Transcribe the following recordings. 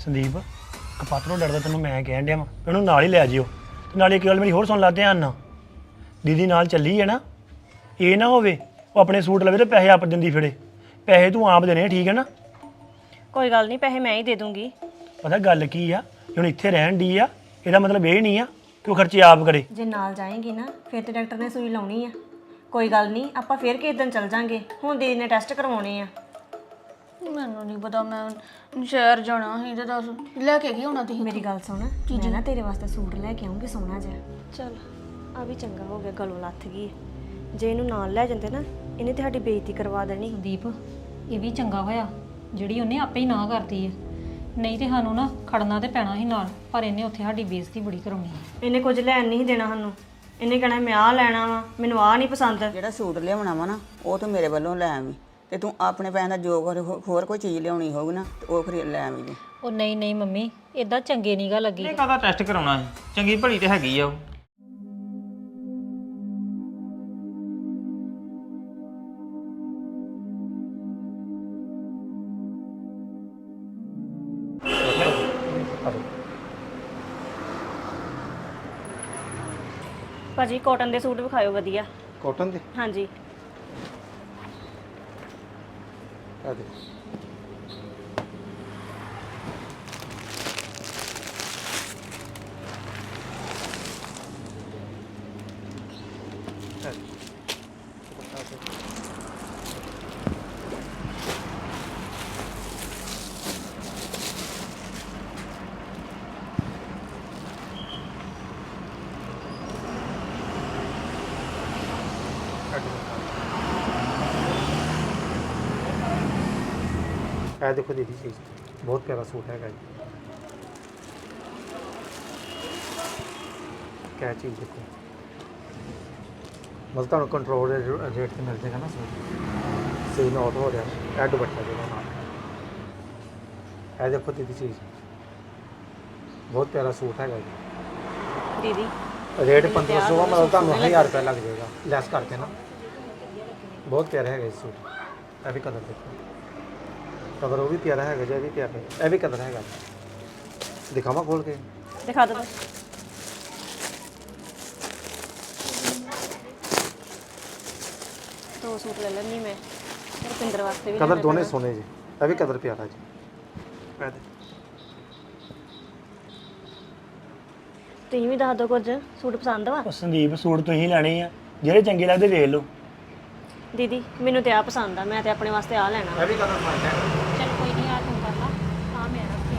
ਸੰਦੀਪ ਕਪਾਤਰੋਂ ਡਰਦਾ ਤੈਨੂੰ ਮੈਂ ਕਹਿਣ ਡਿਆ ਵਾਂ। ਵੀ ਉਹਨੂੰ ਨਾਲ ਹੀ ਲੈ ਜਿਓ। ਤੇ ਨਾਲੇ ਇੱਕ ਗੱਲ ਮੇਰੀ ਹੋਰ ਸੁਣ ਲਾ ਧਿਆਨ ਨਾਲ। ਦੀਦੀ ਨਾਲ ਚੱਲੀ ਹੈ ਨਾ ਇਹ ਨਾ ਹੋਵੇ ਉਹ ਆਪਣੇ ਸੂਟ ਲਵੇ ਤੇ ਪੈਸੇ ਆਪ ਦਿੰਦੀ ਫਿਰੇ। ਪੈਸੇ ਤੂੰ ਆਪ ਦੇਣੇ ਆ, ਠੀਕ ਹੈ ਨਾ? ਕੋਈ ਗੱਲ ਨਹੀਂ ਪੈਸੇ ਮੈਂ ਹੀ ਦੇ ਦੂੰਗੀ। ਪਤਾ ਗੱਲ ਕੀ ਆ ਹੁਣ ਇੱਥੇ ਰਹਿਣ ਦੀ ਆ ਇਹਦਾ ਮਤਲਬ ਇਹ ਨਹੀਂ ਆ ਕਿ ਉਹ ਖਰਚੇ ਆਪ ਕਰੇ। ਜੇ ਨਾਲ ਜਾਏਗੀ ਨਾ ਫਿਰ ਤੇ ਡਾਕਟਰ ਨੇ ਸੂਈ ਲਾਉਣੀ ਆ। ਕੋਈ ਗੱਲ ਨਹੀਂ ਆਪਾਂ ਫਿਰ ਕਿਸੇ ਦਿਨ ਚੱਲ ਜਾਾਂਗੇ। ਹੁਣ ਦੀਦੀ ਨੇ ਟੈਸਟ ਕਰਵਾਉਣੇ ਆ। ਮੈਨੂੰ ਨਹੀਂ ਪਤਾ ਮੈਂ ਸ਼ਹਿਰ ਜਾਣਾ ਸੀ ਤੇ ਦੱਸ ਲੈ ਕੇ ਕੀ ਹੋਣਾ ਤੁਸੀਂ? ਮੇਰੀ ਗੱਲ ਸੁਣ ਮੈਂ ਨਾ ਤੇਰੇ ਵਾਸਤੇ ਸੂਟ ਲੈ ਕੇ ਆਉਂਗੀ ਸੋਹਣਾ ਜਿਹਾ। ਚਲ। ਆ ਵੀ ਚੰਗਾ ਹੋ ਗਿਆ ਗਲੋਂ ਲੱਥ ਗਈ ਜੇ ਇਹਨੂੰ ਨਾਲ ਲੈ ਜਾਂਦੇ ਨਾ ਇਹਨੇ ਤੇ ਸਾਡੀ ਬੇਇੱਜ਼ਤੀ ਕਰਵਾ ਦੇਣੀ। ਦੀਪ ਇਹ ਵੀ ਚੰਗਾ ਹੋਇਆ ਜਿਹੜੀ ਉਹਨੇ ਆਪੇ ਹੀ ਨਾ ਕਰਦੀ ਹੈ ਨਹੀਂ ਤੇ ਸਾਨੂੰ ਨਾ ਖੜਨਾ ਤੇ ਪੈਣਾ ਸੀ ਨਾਲ ਪਰ ਇਹਨੇ ਉੱਥੇ ਸਾਡੀ ਬੇਇੱਜ਼ਤੀ ਬੜੀ ਕਰਾਉਣੀ ਹੈ ਇਹਨੇ ਕੁਝ ਲੈਣ ਨਹੀਂ ਦੇਣਾ ਸਾਨੂੰ। ਇਹਨੇ ਕਹਿਣਾ ਮੈਂ ਆਹ ਲੈਣਾ ਵਾ ਮੈਨੂੰ ਆਹ ਨਹੀਂ ਪਸੰਦ। ਜਿਹੜਾ ਸੂਟ ਲਿਆਉਣਾ ਵਾ ਨਾ ਉਹ ਤੂੰ ਮੇਰੇ ਵੱਲੋਂ ਲੈ ਆਵੀਂ। ਤੇ ਤੂੰ ਆਪਣੇ ਪੈਸੇ ਦਾ ਜੋ ਹੋਰ ਹੋਰ ਕੋਈ ਚੀਜ਼ ਲਿਆਉਣੀ ਹੋਊਗੀ ਨਾ ਤੇ ਉਹ ਖਰੀਦ ਲੈ ਆਵੀਂ ਤੂੰ ਉਹ ਨਹੀਂ ਨਹੀਂ ਮੰਮੀ ਇਦਾਂ ਚੰਗੇ ਨੀਗਾ ਲੱਗੀ। ਇਹ ਕਾਹਦਾ ਟੈਸਟ ਕਰਾਉਣਾ ਹੈ ਚੰਗੀ ਭਲੀ ਤੇ ਹੈਗੀ ਆ ਉਹ। ਭਾਜੀ ਕਾਟਨ ਦੇ ਸੂਟ ਵਿਖਾਇਓ ਵਧੀਆ। ਕਾਟਨ ਦੇ? ਹਾਂਜੀ। ਆ ਇਹ ਦੇਖੋ ਦੀਦੀ ਚੀਜ਼ ਬਹੁਤ ਪਿਆਰਾ ਸੂਟ ਹੈਗਾ ਜੀ। ਕਿਆ ਚੀਜ਼ ਦੇਖੋ। ਮਤਲਬ ਤੁਹਾਨੂੰ ਕੰਟਰੋਲ ਰੇਟ ਤੇ ਮਿਲ ਜਾਏਗਾ ਨਾ ਸੂਟ। ਸਹੀ ਨੋਟ ਹੋ ਰਿਹਾ ਇਹ ਦੁਪੱਟਾ ਦੇ ਨਾਲ। ਇਹ ਦੇਖੋ ਦੀਦੀ ਚੀਜ਼ ਬਹੁਤ ਪਿਆਰਾ ਸੂਟ ਹੈਗਾ ਜੀ। ਦੀਦੀ ਰੇਟ 1500 ਆ ਮਤਲਬ ਤੁਹਾਨੂੰ 1000 ਰੁਪਏ ਲੱਗ ਜਾਏਗਾ। ਲੈਸ ਕਰਕੇ ਨਾ। ਬਹੁਤ ਪਿਆਰਾ ਹੈਗਾ ਇਹ ਸੂਟ। ਇਹ ਵੀ ਕਲਰ ਦੇਖੋ। ਕਲਰ ਉਹ ਵੀ ਪਿਆਰਾ ਹੈਗਾ ਜੀ ਇਹ ਵੀ ਪਿਆਰਾ ਹੈ। ਇਹ ਵੀ ਕਲਰ ਹੈਗਾ। ਦਿਖਾਵਾਂ ਖੋਲ ਕੇ? ਦਿਖਾ ਦਿਓ। ਦੋ ਸੂਟ ਲੈ ਲੈਣੀ ਮੈਂ। ਰੁਪਿੰਦਰ ਵਾਸਤੇ ਵੀ ਕਲਰ ਲੈਣਾ ਦੋਨੇ। ਸੋਨੇ ਜੀ। ਇਹ ਵੀ ਕਲਰ ਪਿਆਰਾ ਜੀ। ਇਹ ਦੇ। ਤੁਸੀਂ ਵੀ ਦੱਸ ਦਿਓ ਕੁਝ ਸੂਟ ਪਸੰਦ ਵਾ? ਉਹ ਸੰਦੀਪ ਸੂਟ ਤੁਸੀਂ ਲੈਣੇ ਆ। ਜਿਹੜੇ ਚੰਗੇ ਲੱਗਦੇ ਵੇਖ ਲਓ। ਦੀਦੀ ਮੈਨੂੰ ਤੇ ਆ ਪਸੰਦ ਆ ਮੈਂ ਤੇ ਆਪਣੇ ਵਾਸਤੇ ਆ ਲੈਣਾ। ਇਹ ਵੀ ਕਲਰ ਫਾਈਨ ਹੈ ਚਲ ਕੋਈ ਨਹੀਂ ਆ ਤੂੰ ਕਰ ਲਾ ਆ ਮੈਂ ਰੱਖੀ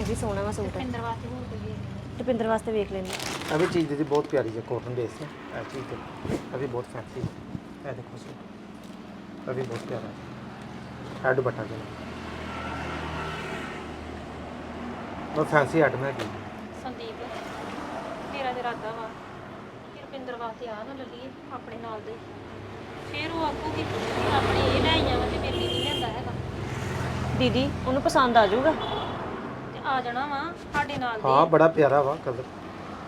ਇਹ ਵੀ ਸੋਹਣਾ ਵਾ ਸੂਟ। ਪਿੰਦਰ ਵਾਸਤੇ ਹੋਰ ਕੋਈ ਲਈ। ਰੁਪਿੰਦਰ ਵਾਸਤੇ ਵੇਖ ਲੈਣੀ ਇਹ ਵੀ ਚੀਜ਼ ਦੀ ਬਹੁਤ ਪਿਆਰੀ ਹੈ ਕਾਟਨ ਬੇਸ ਹੈ। ਇਹ ਚੀਜ਼ ਤੇ ਇਹ ਵੀ ਬਹੁਤ ਫੈਂਸੀ ਹੈ। ਇਹ ਦੇਖੋ ਸੂਟ ਇਹ ਵੀ ਬਹੁਤ ਪਿਆਰਾ ਹੈ। ਹੈਡ ਬਟਾ ਜੀ ਉਹ ਫੈਂਸੀ ਆਈਟਮ ਹੈਗੀ ਸੰਦੀਪ ਮੇਰਾ ਤੇ ਇਰਾਦਾ ਵਾ ਕਿ ਰੁਪਿੰਦਰ ਵਾਸਤੇ ਆ ਨਾ ਲੱਲੀਏ ਆਪਣੇ ਨਾਲ ਦੇ। ਫਿਰ ਉਹ ਆਖੂਗੀ ਕਿ ਆਪਣੇ ਇਹ ਲੈ ਆਈਆਂ ਵਾ ਤੇ ਮੇਰੇ ਲਈ ਨਹੀਂ ਲਿਆਂਦਾ ਹੈਗਾ। ਦੀਦੀ ਉਹਨੂੰ ਪਸੰਦ ਆ ਜਾਊਗਾ। ਆ ਜਾਣਾ ਵਾ ਸਾਡੇ ਨਾਲ ਦੇ। ਹਾਂ ਬੜਾ ਪਿਆਰਾ ਵਾ ਕਲਰ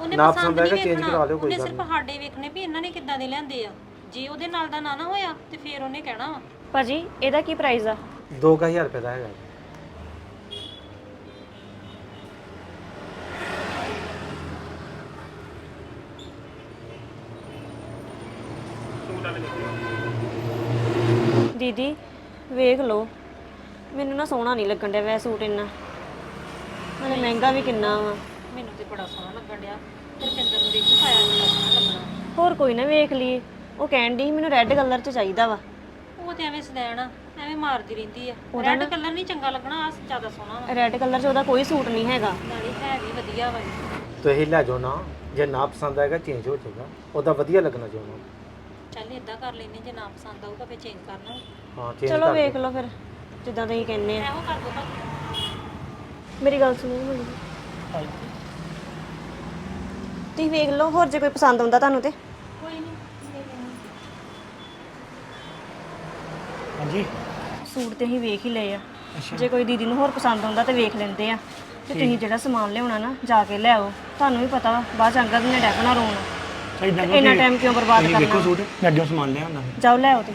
ਉਹਨੇ ਨਾ ਪਸੰਦ ਨਹੀਂ ਚੇਂਜ ਕਰਾ ਲਿਓ ਕੋਈ ਗੱਲ ਸਿਰਫ ਨਹੀਂ। ਸਾਡੇ ਵੇਖਣੇ ਵੀ ਇਹਨਾਂ ਨੇ ਕਿੱਦਾਂ ਦੇ ਲਿਆਂਦੇ ਆ। ਜੇ ਉਹਦੇ ਨਾਲ ਦਾ ਨਾ ਨਾ ਹੋਇਆ ਤੇ ਫਿਰ ਉਹਨੇ ਕਹਿਣਾ ਵਾ। ਭਾਜੀ ਇਹਦਾ ਕੀ ਪ੍ਰਾਈਸ ਆ? 2000 ਰੁਪਏ ਦਾ ਹੈਗਾ। ਦੀਦੀ ਵੇਖ ਲਓ। ਮੈਨੂੰ ਨਾ ਸੋਹਣਾ ਨਹੀਂ ਲੱਗਣ ਡਿਆ ਵੈ ਸੂਟ ਇੰਨਾ। ਨਾਲੇ ਮਹਿੰਗਾ ਵੀ ਕਿੰਨਾ ਵਾ। ਮੈਨੂੰ ਤੇ ਬੜਾ ਸੋਹਣਾ ਲੱਗਣ ਡਿਆ। ਤੇ ਰੁਪਿੰਦਰ ਨੂੰ ਦੇਖੀ ਪਾਇਆ ਸੋਹਣਾ ਲੱਗਣਾ। ਹੋਰ ਕੋਈ ਨਾ ਵੇਖ ਲਈਏ। ਉਹ ਕਹਿਣ ਦੀ ਮੈਨੂੰ ਰੈੱਡ ਕਲਰ 'ਚ ਚਾਹੀਦਾ ਵਾ। ਉਹ ਤੇ ਐਵੇਂ ਸਦੈਣ ਆ ਐਵੇਂ ਮਾਰਦੀ ਰਹਿੰਦੀ ਆ। ਰੈੱਡ ਕਲਰ ਨਹੀਂ ਚੰਗਾ ਲੱਗਣਾ ਆ ਜ਼ਿਆਦਾ ਸੋਹਣਾ ਵਾ। ਰੈੱਡ ਕਲਰ 'ਚ ਉਹਦਾ ਕੋਈ ਸੂਟ ਨਹੀਂ ਹੈਗਾ। ਨਾਲੇ ਹੈ ਵੀ ਵਧੀਆ ਵਾ। ਤੁਸੀਂ ਲੈ ਜਾਓ ਨਾ ਜੇ ਨਾ ਪਸੰਦ ਆਏਗਾ ਚੇਂਜ ਹੋ ਜਾਏਗਾ। ਉਹਦਾ ਵਧੀਆ ਲੱਗਣਾ ਚਾਹੁੰਦਾ। ਚੱਲ ਇਦਾਂ ਕਰ ਲੈਨੇ ਜੇ ਨਾ ਪਸੰਦ ਆਊਗਾ ਫੇਰ ਚੇਂਜ ਕਰਨਾ। ਹਾਂ ਚੇਂਜ ਚਲੋ ਕਰ ਵੇਖ। ਲਓ ਫਿਰ ਜਿੱਦਾਂ ਤੁਸੀਂ ਕਹਿੰਦੇ ਆ। ਇਹੋ ਕਰ ਦੋ ਭਾਜੀ ਮੇਰੀ ਗੱਲ ਸੁਣੋ ਮੈਨੂੰ ਤੁਸੀਂ ਵੇਖ ਲਓ ਹੋਰ ਜੇ ਕੋਈ ਪਸੰਦ ਆਉਂਦਾ ਤੁਹਾਨੂੰ ਤੇ। ਹਾਂਜੀ। ਸੂਟ ਤੇ ਅਸੀਂ ਵੇਖ ਹੀ ਲਏ ਆ। ਜੇ ਕੋਈ ਦੀਦੀ ਨੂੰ ਹੋਰ ਪਸੰਦ ਆਉਂਦਾ ਤੇ ਵੇਖ ਲੈਂਦੇ ਆ। ਤੇ ਤੁਸੀਂ ਜਿਹੜਾ ਸਮਾਨ ਲਿਆਉਣਾ ਨਾ ਜਾ ਕੇ ਲਿਆਓ ਤੁਹਾਨੂੰ ਵੀ ਪਤਾ ਵਾ ਬਾਅਦ ਚ ਅੰਗਦ ਨੇ ਡੈਕਣਾ ਰੋਣਾ। ਇੰਨਾ ਟਾਈਮ ਕਿਉਂ ਬਰਬਾਦ ਦੇਖੋ ਕਰਨਾ? ਸੂਟ ਮੈਂ ਅੱਡਿਓਂ ਸਮਾਨ ਲਿਆ ਹੁੰਦਾ ਜਾਓ ਲਿਆਓ ਤੇ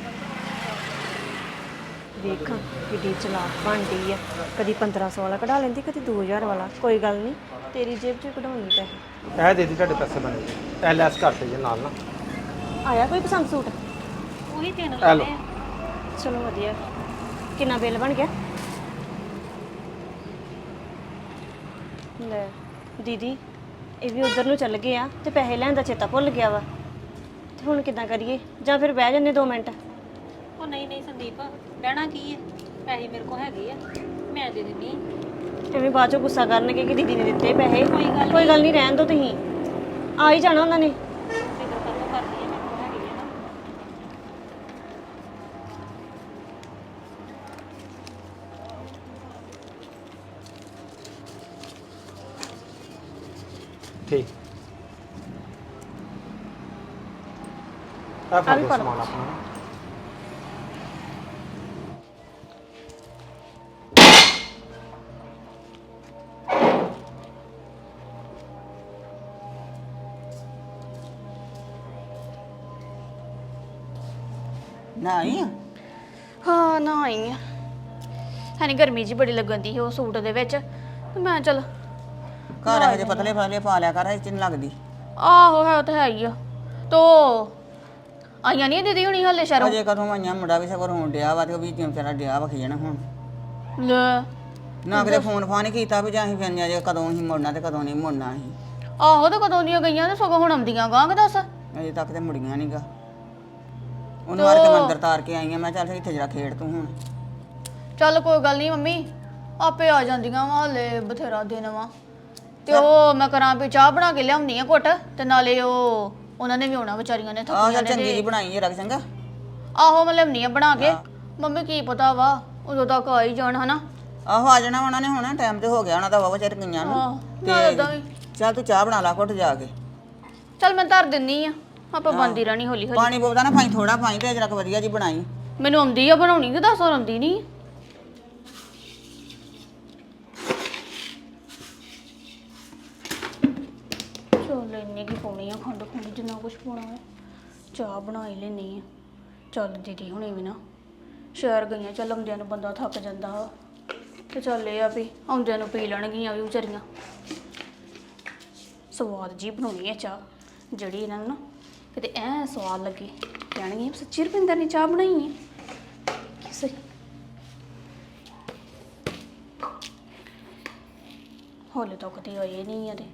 ਵੇਖਾਂ ਕਿੱਡੀ ਚਲਾਕ ਬਣਦੀ ਆ। ਕਦੀ 1500 ਵਾਲਾ ਕਢਾ ਲੈਂਦੀ ਕਦੀ 2000 ਵਾਲਾ। ਕੋਈ ਗੱਲ ਨਹੀਂ ਤੇਰੀ ਜੇਬ 'ਚ ਕਢਾਉਣੀ ਪੈਸੇ। ਇਹ ਦੇ ਦੀ ਤੁਹਾਡੇ ਪੈਸੇ ਬਣੇ ਇਹ ਲੈਸ ਕਰਤੇ ਜੇ ਨਾਲ ਨਾ। ਆਇਆ ਕੋਈ ਪਸੰਦ ਸੂਟ? ਉਹੀ ਤਿੰਨ ਇਹ ਲਓ ਚਲੋ ਵਧੀਆ। ਕਿੰਨਾ ਬਿੱਲ ਬਣ ਗਿਆ? ਲੈ ਦੀਦੀ ਇਹ ਵੀ ਉਧਰ ਨੂੰ ਚੱਲ ਗਏ ਆ ਤੇ ਪੈਸੇ ਲੈਣ ਦਾ ਚੇਤਾ ਭੁੱਲ ਗਿਆ ਵਾ। ਤੇ ਹੁਣ ਕਿੱਦਾਂ ਕਰੀਏ? ਜਾਂ ਫਿਰ ਬਹਿ ਜੰਨੇ 2 ਮਿੰਟ। ਉਹ ਨਹੀਂ ਨਹੀਂ ਸੰਦੀਪ। ਬਹਿਣਾ ਕੀ ਹੈ? ਪੈਸੇ ਮੇਰੇ ਕੋਲ ਹੈਗੇ ਆ ਮੈਂ ਦੇ ਦਿੰਨੀ ਆਂ। ਐਵੇਂ ਬਾਅਦ ਚੋਂ ਗੁੱਸਾ ਕਰਨਗੇ ਕਿ ਦੀਦੀ ਨੇ ਦਿੱਤੇ ਪੈਸੇ। ਕੋਈ ਗੱਲ ਕੋਈ ਗੱਲ ਨਹੀਂ ਰਹਿਣ ਦੋ ਤੁਸੀਂ। ਆ ਹੀ ਜਾਣਾ ਉਹਨਾਂ ਨੇ। ਫਿਕਰ ਕਰੋ ਕਰਦੀ ਆ ਮੇਰੇ ਕੋਲ ਹੈਗੇ ਆ ਨਾ। ਠੀਕ। ਆ ਫੜ ਲਓ ਸਮਾਨ ਆਪਣਾ। ਹਣੀ ਗਰਮੀ ਜੀ ਬੜੀ ਲੱਗਦੀ ਸੀ ਉਹ ਸੂਟ ਦੇ ਵਿੱਚ। ਤੇ ਮੈਂ ਚਲ ਘਰ ਇਹੋ ਜਿਹੇ ਪਤਲੇ ਪਤਲੇ ਪਾ ਲਿਆ ਕਰ ਇਹ ਚ ਨੀ ਲੱਗਦੀ। ਆਹੋ ਹੈ ਉਹ ਤਾਂ ਹੈ ਹੀ ਆ। ਤੋ ਆਈਆਂ ਨਹੀਂ ਦੀਦੀ ਹੁਣੀ ਹੱਲੇ ਸ਼ਹਿਰੋਂ ਅਜੇ ਕਦੋਂ ਆਈਆਂ ਮੁੰਡਾ ਵੀ ਸਗੋਂ ਹੋਣ ਡਿਆ ਵਾ ਤੇ ਉਹ ਵੀ ਜਿਉਂ ਵਿਚਾਰਾ ਡਿਆ ਵਾ ਖੇਣ ਹੁਣ। ਲੈ। ਨਾ ਕਿਤੇ ਫੋਨ ਫਾਨ ਹੀ ਕੀਤਾ ਵੀ ਜਾਂ ਅਸੀਂ ਫਿਰਨੇ ਜੇ ਕਦੋਂ ਹੀ ਮੁੜਨਾ ਤੇ ਕਦੋਂ ਨਹੀਂ ਮੁੜਨਾ ਅਸੀਂ। ਆਹੋ ਤਾਂ ਕਦੋਂ ਦੀਆਂ ਗਈਆਂ ਤੇ ਸਗੋਂ ਹੁਣ ਆਉਂਦੀਆਂ ਗਾਂਗ ਦੱਸ? ਅਜੇ ਤੱਕ ਤੇ ਮੁੜੀਆਂ ਨਹੀਂਗਾ ਉਹਨੂੰ ਮਾਰ ਕੇ ਮੈਂ ਅੰਦਰ ਤਾਰ ਕੇ ਆਈ ਆ ਮੈਂ ਚੱਲ ਇੱਥੇ ਜਰਾ ਖੇਡ ਤੂੰ ਹੁਣ। ਚੱਲ ਕੋਈ ਗੱਲ ਨਹੀਂ ਮੰਮੀ ਆਪੇ ਆ ਜਾਂਦੀਆਂ ਵਾ ਹਲੇ ਬਥੇਰਾ ਦਿਨ ਵਾ। ਤੇ ਉਹ ਮੈਂ ਕਰਾਂ ਵੀ ਚਾਹ ਬਣਾ ਕੇ ਲਿਆਉਣੀ ਆ ਘੁੱਟ ਤੇ ਨਾਲੇ ਉਹ ਉਹਨਾਂ ਨੇ ਵੀ ਆਉਣਾ ਵਿਚਾਰੀਆਂ ਨੇ ਆਹ ਥੱਕੀਆਂ ਚੱਲ ਨੇ ਚੰਗੀ ਜੀ ਬਣਾਈ ਰੱਖ ਚੰਗਾ। ਆਹੋ ਮੈਂ ਲਿਆਉਣੀ ਆ ਬਣਾ ਕੇ। ਮੰਮੀ ਕੀ ਪਤਾ ਵਾ ਉਦੋਂ ਤੱਕ ਆ ਹੀ ਜਾਣ ਹਨਾ? ਆਹੋ ਆ ਜਾਣਾ ਉਹਨਾਂ ਨੇ ਹੁਣ ਟਾਈਮ ਤੇ ਹੋ ਗਿਆ ਉਹਨਾਂ ਦਾ ਵਾਵਾ ਚਿਰ ਗਈਆਂ ਨੂੰ। ਨਾਲ ਏਦਾਂ ਵੀ। ਚੱਲ ਤੂੰ ਚਾਹ ਬਣਾ ਲਾ ਘੁੱਟ ਜਾ ਕੇ। ਚੱਲ ਮੈਂ ਧਰ ਦਿੰਨੀ ਆ ਆਪਾਂ ਬੰਦੀ ਰਹਿਣੀ ਹੌਲੀ ਹੌਲੀ ਪਾਣੀ ਬੋਲਦਾ ਨਾ ਪਾਈ ਥੋੜਾ ਪਾਈ ਤੇ ਜਰਾ ਵਧੀਆ ਜੀ ਬਣਾਈ। ਮੈਨੂੰ ਆਉਂਦੀ ਆ ਬਣਾਉਣੀ ਤੇ ਦੱਸ ਹੋਰ ਆਉਂਦੀ ਨਹੀਂ ਚਲ ਇੰਨੀ ਕੀ ਪਾਉਣੀ ਆ ਖੰਡ ਖੁੰਡ ਜਿੰਨਾ ਕੁਝ ਪਾਉਣਾ ਹੈ ਚਾਹ ਬਣਾ ਹੀ ਲੈਣੀ ਆ। ਚੱਲ ਦੀਦੀ ਹੁਣੀ ਵੀ ਨਾ। ਸ਼ਹਿਰ ਗਈਆਂ, ਚੱਲ ਆਉਂਦਿਆਂ ਨੂੰ ਬੰਦਾ ਥੱਕ ਜਾਂਦਾ ਵਾ। ਤੇ ਚੱਲ ਇਹ ਆ ਵੀ ਆਉਂਦਿਆਂ ਨੂੰ ਪੀ ਲੈਣਗੀਆਂ ਵੀ ਵਿਚਾਰੀਆਂ। ਸਵਾਦ ਜੀ ਬਣਾਉਣੀ ਹੈ ਚਾਹ, ਜਿਹੜੀ ਇਹਨਾਂ ਨੂੰ ਨਾ ਕਿਤੇ ਐ ਸਵਾਦ ਲੱਗੇ। ਕਹਿਣਗੇ ਸੱਚੀ ਰੁਪਿੰਦਰ ਨੇ ਚਾਹ ਬਣਾਈ ਹੈ ਕਿਸੇ ਹੌਲੇ ਤੱਕ ਤੇ ਆਏ ਨਹੀਂ ਆ ਤੇ।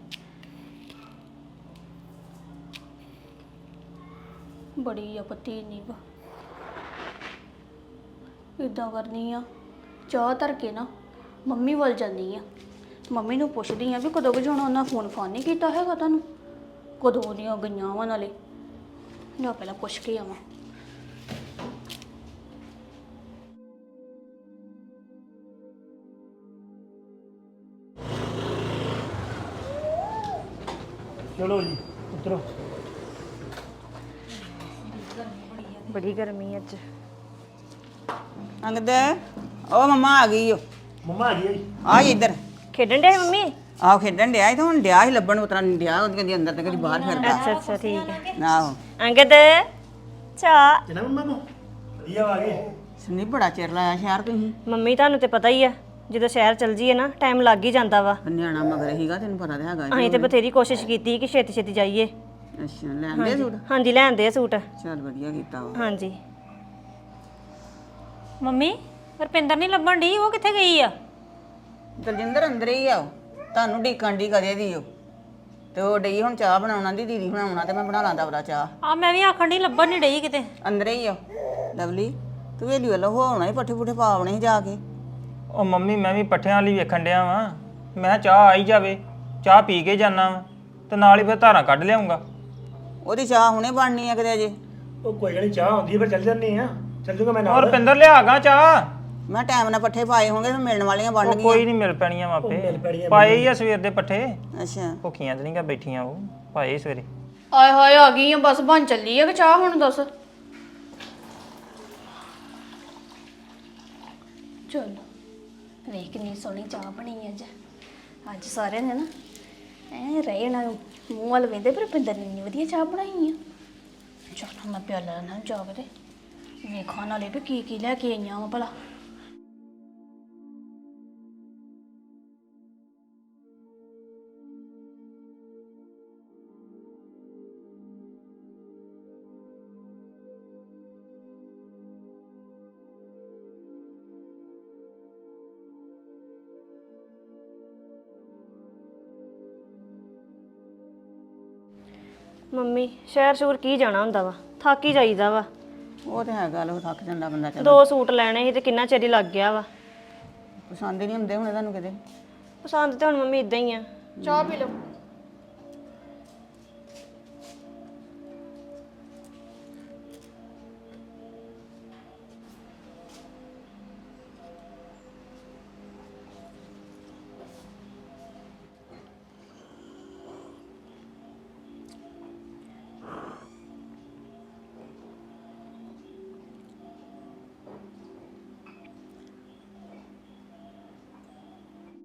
ਬੜੀ ਆਪਤੀ ਨਹੀਂ ਵਾ ਇਦਾਂ ਕਰਨੀ ਆ, ਚਾਹ ਧਰ ਕੇ ਨਾ ਮੰਮੀ ਵੱਲ ਜਾਂਦੀ ਆ। ਮੰਮੀ ਨੂੰ ਪੁੱਛਦੀ ਆ ਵੀ ਕਦੋਂ ਕੁ ਜਾਣਾ, ਉਹਨਾਂ ਫੋਨ ਫਾਨ ਨਹੀਂ ਕੀਤਾ ਹੈਗਾ ਤੁਹਾਨੂੰ? ਕਦੋਂ ਦੀਆਂ ਗਈਆਂ ਵਾ ਨਾਲੇ? ਨਾ ਪਹਿਲਾਂ ਪੁੱਛ ਕੇ ਆਵਾਂ। ਚਲੋ ਜੀ, ਉਤਰੋ। ਬੜੀ ਗਰਮੀ ਅੱਜ। ਅੰਗਦ ਉਹ ਮੰਮਾ ਆ ਗਈ ਓ। ਮੰਮਾ ਆ ਗਈ ਆ ਜੀ। ਆ ਜੀ ਇੱਧਰ। ਖੇਡਣ ਦੇ ਮੰਮੀ? ਆਹ ਖੇਡਣ ਡਿਆ ਸੀ ਤੇ ਹੁਣ ਡਿਆ ਸੀ ਲੱਭਣ ਉਤਰਾ ਨਹੀਂ ਡਿਆ ਉਹਦੀ ਕਹਿੰਦੀ ਅੰਦਰ ਤੇ ਕਦੀ ਬਾਹਰ ਫਿਰਦਾ ਅੱਛਾ ਅੱਛਾ ਠੀਕ ਹੈ ਆਹੋ। ਅੰਗਦ ਚਾ। ਜਨਾ ਮੰਮਾ ਨੂੰ ਵਧੀਆ ਆ ਗਏ ਸੁਣੀ ਬੜਾ ਚਿਰ ਲਾਇਆ ਸ਼ਹਿਰ ਤੁਸੀਂ। ਮੰਮੀ ਤੁਹਾਨੂੰ ਤੇ ਪਤਾ ਹੀ ਆ ਜਦੋਂ ਸ਼ਹਿਰ ਚਲ ਜੀਏ ਨਾ ਟਾਈਮ ਲੱਗ ਹੀ ਜਾਂਦਾ ਵਾ। ਨਿਆਣਾ ਮਗਰ ਹੀਗਾ ਤੈਨੂੰ ਪਤਾ ਤੇ ਹੈਗਾ। ਅਸੀਂ ਤੇ ਬਥੇਰੀ ਕੋਸ਼ਿਸ਼ ਕੀਤੀ ਕਿ ਛੇਤੀ ਛੇਤੀ ਜਾਈਏ। ਅੱਛਾ ਲੈਂਦੇ ਸੂਟ? ਹਾਂਜੀ ਲੈਂਦੇ ਆ ਸੂਟ। ਚੱਲ ਵਧੀਆ ਕੀਤਾ ਵਾ। ਹਾਂਜੀ। ਮੰਮੀ ਰੁਪਿੰਦਰ ਨਹੀਂ ਲੱਭਣ ਢੀ ਉਹ ਕਿੱਥੇ ਗਈ ਆ? ਦਲਜਿੰਦਰ ਅੰਦਰ ਹੀ ਆ ਉਹ। ਤੁਹਾਨੂੰ ਢੀਕਣ ਦੀ ਕਦੇ ਦੀ ਉਹ। ਤੇ ਉਹ ਡਈ ਹੁਣ ਚਾਹ ਬਣਾਉਣਾ ਦੀ ਦੀਦੀ ਬਣਾਉਣਾ ਤੇ ਮੈਂ ਬਣਾ ਲਾਂਦਾ ਉਹਦਾ ਚਾਹ। ਆ ਮੈਂ ਵੀ ਆਖਣ ਢੀ ਲੱਭਣ ਨਹੀਂ ਡਈ ਕਿਤੇ। ਅੰਦਰ ਹੀ ਆ ਉਹ। ਲਵਲੀ ਤੂੰ ਵੇਲੀ ਵੱਲੋਂ ਹੋਣਾ ਹੀ ਪੱਠੇ ਪੁੱਠੇ ਪਾਵਣੇ ਸੀ ਜਾ ਕੇ। ਉਹ ਮੰਮੀ ਮੈਂ ਵੀ ਪੱਠਿਆਂ ਵਾਲੀ ਵੇਖਣ ਡਿਆ ਵਾਂ। ਮੈਂ ਕਿਹਾ ਚਾਹ ਆਈ ਜਾਵੇ ਚਾਹ ਪੀ ਕੇ ਜਾਣਾ ਵਾਂ। ਤੇ ਨਾਲ ਹੀ ਫਿਰ ਧਾਰਾਂ ਕੱਢ ਲਿਆਉਂਗਾ। ਉਹਦੀ ਚਾਹ ਹੁਣੇ ਬਣਨੀ ਆ ਕਿਤੇ ਅਜੇ। ਉਹ ਕੋਈ ਗੱਲ ਨੀ ਚਾਹ ਹੁੰਦੀ ਆ, ਫਿਰ ਚੱਲ ਜੰਨੇ ਆ। ਚੱਲ ਜੂਗਾ ਮੈਂ ਔਰ ਨਾਲ ਰੁਪਿੰਦਰ ਲਿਆਗਾ ਚਾਹ? ਮੈਂ ਟਾਈਮ ਨਾਲ ਪੱਠੇ ਪਾਏ ਹੋਣਗੇ ਤੇ ਮਿਲਣ ਵਾਲੀਆਂ ਬਣ ਉਹ ਗਈਆਂ। ਕੋਈ ਨਹੀਂ ਮਿਲ ਪੈਣੀਆਂ ਮਾਪੇ ਮਿਲ ਪੈਣੀਆਂ, ਪਾਏ ਹੀ ਆ ਸਵੇਰ ਦੇ ਪੱਠੇ। ਅੱਛਾ। ਭੁੱਖੀਆਂ ਤੇ ਨਹੀਂਗਾ ਬੈਠੀਆਂ ਉਹ ਪਾਏ ਸਵੇਰੇ। ਆਏ ਹਾਏ ਆ ਗਈ ਆ ਬਸ ਬਣ ਚੱਲੀ ਆ ਕਿ ਚਾਹ ਹੁਣ ਦੱਸ। ਚਲ ਵੇਖ ਕਿੰਨੀ ਸੋਹਣੀ ਚਾਹ ਬਣੀ ਅੱਜ। ਅੱਜ ਸਾਰਿਆਂ ਨੇ ਨਾ ਐ ਰਹੇ ਨਾ ਮੂੰਹ ਵੱਲ ਵੇਂਦੇ ਪਰ ਪਿੰਦਰ ਨੇ ਇੰਨੀ ਵਧੀਆ ਚਾਹ ਬਣਾਈ ਆ। ਚਲ ਮੈਂ ਪਿਆਲਾ ਨਾ ਜਾ ਕੇ ਤੇ ਵੇਖਾਂ ਨਾਲੇ ਵੀ ਕੀ ਕੀ ਲੈ ਕੇ ਆਈਆਂ ਵਾ ਭਲਾ। ਮੰਮੀ ਸ਼ਹਿਰ ਸ਼ੂਰ ਕੀ ਜਾਣਾ ਹੁੰਦਾ ਵਾ? ਥੱਕ ਹੀ ਜਾਈਦਾ ਵਾ। ਉਹ ਤੇ ਹੈ ਗੱਲ ਉਹ ਥੱਕ ਜਾਂਦਾ ਬੰਦਾ ਚੱਲ। ਦੋ ਸੂਟ ਲੈਣੇ ਸੀ ਤੇ ਕਿੰਨਾ ਚਿਰ ਹੀ ਲੱਗ ਗਿਆ ਵਾ। ਪਸੰਦ ਹੀ ਨਹੀਂ ਹੁੰਦੇ ਹੁਣ ਤੁਹਾਨੂੰ ਕਿਤੇ। ਪਸੰਦ ਤੇ ਹੁਣ ਮੰਮੀ ਇਦਾਂ ਹੀ ਆ। ਚਾਹ ਪੀ ਲਓ।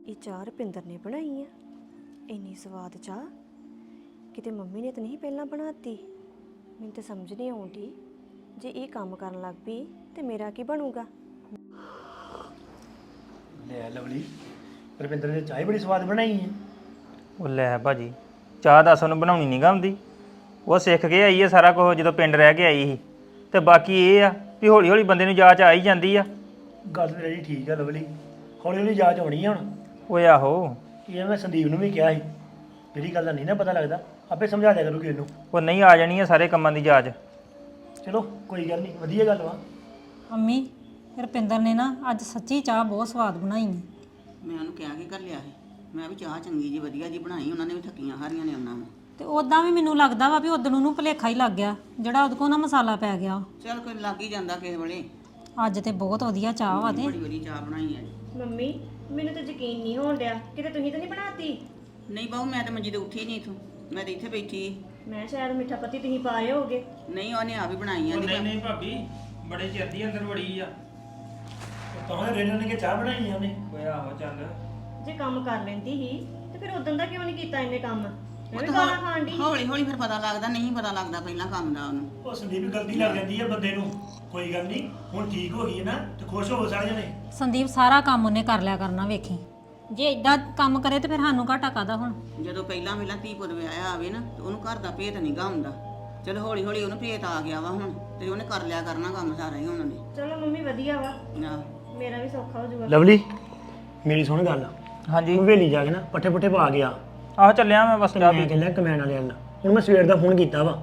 ਇਹ ਚਾਹ ਰੁਪਿੰਦਰ ਨੇ ਬਣਾਈ ਆ। ਇੰਨੀ ਸਵਾਦ ਚਾਹ। ਕਿਤੇ ਮੰਮੀ ਨੇ ਤਾਂ ਨਹੀਂ ਪਹਿਲਾਂ ਬਣਾਤੀ? ਮੈਨੂੰ ਤਾਂ ਸਮਝ ਨਹੀਂ ਆਉਂਦੀ ਜੇ ਇਹ ਕੰਮ ਕਰਨ ਲੱਗ ਪਈ ਤੇ ਮੇਰਾ ਕੀ ਬਣੂਗਾ? ਲੈ ਲਵਲੀ ਰਵਿੰਦਰ ਨੇ ਚਾਹ ਹੀ ਬੜੀ ਸਵਾਦ ਬਣਾਈ ਹੈ। ਉਹ ਲੈ ਭਾਜੀ ਚਾਹ ਦੱਸ ਉਹਨੂੰ ਬਣਾਉਣੀ ਨਹੀਂ ਗਾਉਂਦੀ ਉਹ ਸਿੱਖ ਕੇ ਆਈ ਹੈ ਸਾਰਾ ਕੁਝ ਜਦੋਂ ਪਿੰਡ ਰਹਿ ਕੇ ਆਈ ਸੀ। ਤੇ ਬਾਕੀ ਇਹ ਆ ਵੀ ਹੌਲੀ ਹੌਲੀ ਬੰਦੇ ਨੂੰ ਜਾਚ ਆ ਹੀ ਜਾਂਦੀ ਆ। ਗੱਲ ਤੇ ਜੀ ਠੀਕ ਹੈ ਲਵਲੀ ਹੌਲੀ ਹੌਲੀ ਜਾਂਚ ਹੋਣੀ ਆ ਹੁਣ। ਓਏ ਆਹੋ। ਇਹ ਮੈਂ ਸੰਦੀਪ ਨੂੰ ਵੀ ਕਿਹਾ ਸੀ? ਜਿਹੜੀ ਗੱਲ ਦਾ ਨਹੀਂ ਨਾ ਪਤਾ ਲੱਗਦਾ। ਆਪੇ ਸਮਝਾ ਦਿਆ ਕਰੂਗੀ ਇਹਨੂੰ। ਉਹ ਨਹੀਂ ਆ ਜਾਣੀ ਆ ਸਾਰੇ ਕੰਮਾਂ ਦੀ ਜਾਚ। ਚਲੋ ਕੋਈ ਗੱਲ ਨਹੀਂ। ਵਧੀਆ ਗੱਲ ਵਾ। ਮੰਮੀ ਰੁਪਿੰਦਰ ਨੇ ਨਾ ਅੱਜ ਸੱਚੀ ਚਾਹ ਬਹੁਤ ਸਵਾਦ ਬਣਾਈ ਹੈ। ਮੈਂ ਉਹਨੂੰ ਕਿਹਾ ਕਿ ਕਰ ਲਿਆ ਸੀ। ਮੈਂ ਵੀ ਚਾਹ ਚੰਗੀ ਜੀ ਵਧੀਆ ਜੀ ਬਣਾਈ। ਉਹਨਾਂ ਨੇ ਵੀ ਥੱਕੀਆਂ ਹਾਰੀਆਂ ਨੇ ਉਹਨਾਂ ਨੂੰ। ਤੇ ਉਦਾਂ ਵੀ ਮੈਨੂੰ ਲੱਗਦਾ ਵਾ ਵੀ ਉਦੋਂ ਨੂੰ ਭੁਲੇਖਾ ਹੀ ਲੱਗ ਗਿਆ ਜਿਹੜਾ ਉਹਦੇ ਕੋਲ ਨਾ ਮਸਾਲਾ ਪੈ ਗਿਆ। ਚੱਲ ਕੋਈ ਲੱਗ ਹੀ ਜਾਂਦਾ ਕਿਸੇ ਵੇਲੇ। ਅੱਜ ਤੇ ਬਹੁਤ ਵਧੀਆ ਚਾਹ ਵਾ ਤੇ। ਬੜੀ ਵਧੀਆ ਚਾਹ ਬਣਾਈ ਹੈ। ਮੰਮੀ ਮੈਨੂੰ ਤਾਂ ਯਕੀਨ ਨਹੀਂ ਹੋਣ ਡਿਆ। ਕਿਤੇ ਤੁਸੀਂ ਤਾਂ ਨਹੀਂ ਬਣਾਤੀ? ਨਹੀਂ ਬਾਹੂ ਮੈਂ ਤਾਂ ਮੰਜੀ ਤੇ ਉੱਠੀ ਨਹੀਂ ਇਥੋਂ। ਮੈਂ ਤਾਂ ਇੱਥੇ ਬੈਠੀ। ਮੈਂ ਸ਼ਾਇਦ ਮਿੱਠਾ ਪੱਤੀ ਤੁਸੀਂ ਪਾਏ ਹੋਗੇ ਨਹੀਂ ਉਹਨੇ ਆ ਵੀ ਬਣਾਈ ਆ ਨਹੀਂ ਨਹੀਂ ਭਾਬੀ ਬੜੇ ਚਿਰ ਦੀ ਅੰਦਰ ਵੜੀ ਆ। ਤਾਂ ਰੇਨਾਂ ਨੇ ਕਿ ਚਾਹ ਬਣਾਈ ਆ ਉਹਨੇ। ਓਏ ਆਹੋ ਚੱਲ। ਜੇ ਕੰਮ ਕਰ ਲੈਂਦੀ ਸੀ ਤੇ ਫਿਰ ਉਦੋਂ ਦਾ ਕਿਉਂ ਨਹੀਂ ਕੀਤਾ ਇਹਨੇ ਕੰਮ? ਮੈਂ ਵੀ ਗਾਲਾਂ ਖਾਣ ਦੀ ਹੌਲੀ ਹੌਲੀ ਫਿਰ ਪਤਾ ਲੱਗਦਾ ਨਹੀਂ ਪਤਾ ਲੱਗਦਾ ਪਹਿਲਾਂ ਕੰਮ ਦਾ ਉਹਨੂੰ। ਉਹ ਸੰਦੀਪ ਗਲਤੀ ਲੱਗ ਜਾਂਦੀ ਹੈ ਬੰਦੇ ਨੂੰ। ਕੋਈ ਗੱਲ ਨਹੀਂ ਹੁਣ ਠੀਕ ਹੋ ਗਈ ਹੈ ਨਾ ਤੇ ਖੁਸ਼ ਹੋਵੋ ਸਾਰੇ ਜਣੇ। ਸੰਦੀਪ ਸਾਰਾ ਕੰਮ ਉਹਨੇ ਕਰ ਲਿਆ ਕਰਨਾ ਵੇਖੀ। ਜੇ ਇਦਾਂ ਕੰਮ ਕਰੇ ਤੇ ਫਿਰ ਸਾਨੂੰ ਘਾਟਾ ਕਾਦਾ ਹੁਣ? ਜਦੋਂ ਪਹਿਲਾਂ ਪਹਿਲਾਂ ਧੀ ਪੁੱਤ ਵਿਆਹਿਆ ਆਵੇ ਨਾ ਤੇ ਉਹਨੂੰ ਘਰ ਦਾ ਭੇਤ ਨਹੀਂ ਗਾ ਹੁੰਦਾ। ਚਲੋ ਹੌਲੀ ਹੌਲੀ ਉਹਨੂੰ ਭੇਤ ਆ ਗਿਆ ਵਾ ਹੁਣ ਤੇ ਉਹਨੇ ਕਰ ਲਿਆ ਕਰਨਾ ਕੰਮ ਸਾਰਾ ਹੀ ਉਹਨਾਂ ਨੇ। ਚਲੋ ਮੰਮੀ ਵਧੀਆ ਵਾ। ਆਹ। ਮੇਰਾ ਵੀ ਸੌਖਾ ਹੋ ਜਾਊਗਾ। ਲਵਲੀ ਮੇਰੀ ਸੁਣ ਗੱਲ। ਹਾਂਜੀ। ਤੂੰ ਵੇਲੀ ਜਾ ਕੇ ਨਾ ਪੱਠੇ ਪੁੱਠੇ ਪਾ ਗਿਆ ਆਹ ਚੱਲਿਆ ਮੈਂ ਬਸ ਚਾਹ ਮੈਂ ਕਹਿੰਦਾ ਕਮੈਨ ਵਾਲਿਆਂ ਨਾਲ ਹੁਣ ਮੈਂ ਸਵੇਰ ਦਾ ਫੋਨ ਕੀਤਾ ਵਾ।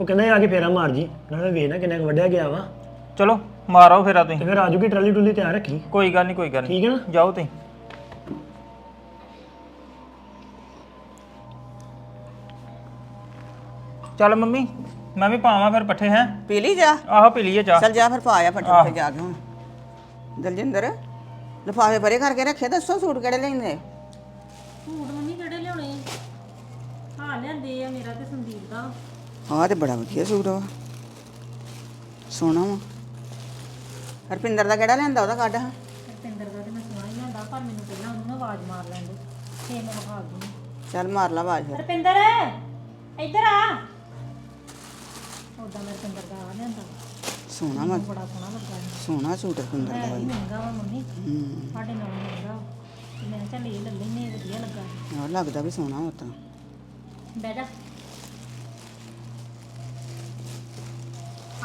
ਉਹ ਕਹਿੰਦਾ ਆ ਕੇ ਫੇਰਾ ਮਾਰ ਜੀ। ਨਾਲੇ ਵੇਖ ਨਾ ਕਿੰਨਾ ਕੁ ਵੱਢਿਆ ਗਿਆ ਵਾ। ਚਲੋ ਮਾਰੋ ਫੇਰਾ ਤੁਸੀਂ। ਤੇ ਫਿਰ ਆਜੂਗੀ ਟਰਾਲੀ ਟੁਲੀ ਤਿਆਰ ਰੱਖੀ। ਕੋਈ ਗੱਲ ਨਹੀਂ ਕੋਈ ਗੱਲ ਨਹੀਂ ਠੀਕ ਹੈ ਨਾ? ਜਾਓ ਤੁਸੀਂ। ਚੱਲ ਮੰਮੀ ਮੈਂ ਵੀ ਪਾਵਾਂ ਫਿਰ ਪੱਠੇ ਹੈ? ਪੀ ਲਈ ਜਾ? ਆਹੋ ਪੀ ਲਈਏ ਚਾਹ। ਚੱਲ ਜਾ ਫਿਰ ਪਾ ਆ ਫਟੇ ਫਟੇ ਜਾ ਕੇ ਹੁਣ। ਦਲਜਿੰਦਰ ਲਿਫਾਫੇ ਭਰੇ ਕਰਕੇ ਰੱਖੇ ਦੱਸੋ ਸੂਟ ਕਿਹੜੇ ਲੈਂਦੇ? ਸੂਟ ਲਿਆਂਦੇ ਆ ਮੇਰਾ ਤੇ ਸੰਦੀਪ ਦਾ। ਆਹ ਤੇ ਬੜਾ ਵਧੀਆ ਸੂਟ ਵਾ ਸੋਹਣਾ ਵਾ। ਹਰਪਿੰਦਰ ਦਾ ਕਿਹੜਾ ਲੈਂਦਾ ਉਹਦਾ ਕੱਢ? ਹਾਂ ਰੁਪਿੰਦਰ ਦਾ ਤੇ ਮੈਂ ਸੁਣਾ ਹੀ ਲਿਆਂਦਾ ਪਰ ਮੈਨੂੰ ਪਹਿਲਾਂ ਉਹਨੂੰ ਨਾ ਆਵਾਜ਼ ਮਾਰ ਲੈਂਦੇ ਫੇਰ ਮੈਂ ਵਿਖਾ ਦੂੰਗੀ। ਚੱਲ ਮਾਰ ਲਾ ਆਵਾਜ਼ ਫਿਰ। ਰੁਪਿੰਦਰ ਇੱਧਰ ਆ। ਉਦਾਂ ਮੈਂ ਰੁਪਿੰਦਰ ਦਾ ਆ ਲਿਆਂਦਾ ਸੋਹਣਾ ਵਾ। ਬੜਾ ਸੋਹਣਾ ਲੱਗਾ। ਇਹਨੂੰ। ਸੋਹਣਾ ਸੂਟ ਹਰਪਿੰਦਰ ਦਾ ਹੈ ਵਾ ਵੀ। ਮਹਿੰਗਾ ਵਾ ਮੰਮੀ। ਹੂੰ। ਸਾਡੇ ਨਾਲ ਮਹਿੰਗਾ। ਵਾ। ਤੇ ਮੈਂ ਕਿਹਾ ਚੱਲ ਇਹ ਲੈ ਲੈਨੇ ਵਧੀਆ ਲੱਗਾ। ਆਹ ਲੱਗਦਾ ਵੀ ਸੋਹਣਾ ਵਾ ਤਾਂ। ਬਹਿ ਜਾ।